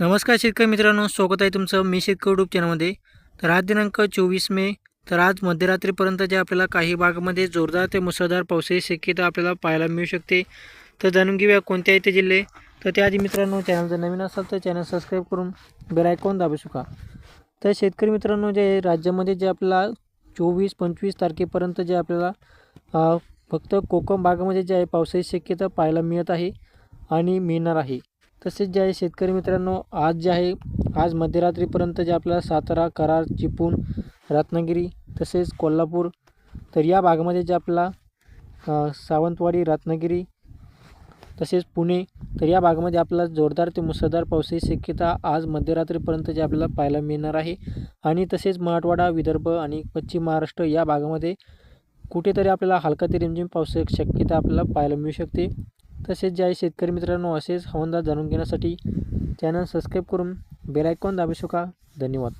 नमस्कार शेतकरी मित्रांनो स्वागत आहे तुमचं मी शेतकरी यूट्यूब चॅनलमध्ये. तर आज दिनांक चोवीस मे तर आज मध्यरात्रीपर्यंत जे आपल्याला काही भागामध्ये जोरदार ते मुसळधार पावसाची शक्यता आपल्याला पाहायला मिळू शकते. तर जाणून घेऊया कोणत्या इथे जिल्हे. तर त्याआधी मित्रांनो चॅनल जर नवीन असाल तर चॅनल सबस्क्राईब करून बेल आयकॉन दाबू शका तर शेतकरी मित्रांनो जे आहे, राज्यामध्ये जे आपल्याला चोवीस पंचवीस तारखेपर्यंत जे आपल्याला फक्त कोकम भागामध्ये जे आहे पावसाची शक्यता पाहायला मिळत आहे आणि मिळणार आहे. तसेच जे आहे शेतकरी मित्रांनो आज जे आहे आज मध्यरात्रीपर्यंत जे आपल्याला सातारा करार चिपळूण रत्नागिरी तसेच कोल्हापूर तर या भागामध्ये जे आपला सावंतवाडी रत्नागिरी तसेच पुणे तर या भागामध्ये आपल्याला जोरदार ते मुसळधार पावसाची शक्यता आज मध्यरात्रीपर्यंत जे आपल्याला पाहायला मिळणार आहे. आणि तसेच मराठवाडा विदर्भ आणि पश्चिम महाराष्ट्र या भागामध्ये कुठेतरी आपल्याला हलका ते रिमझिम पावसाची शक्यता आपल्याला पाहायला मिळू शकते. तसेच जे आहे शेतकरी मित्रांनो असेच हवामान जाणून घेण्यासाठी चॅनल सबस्क्राईब करून बेलायकॉन दाबू शका धन्यवाद.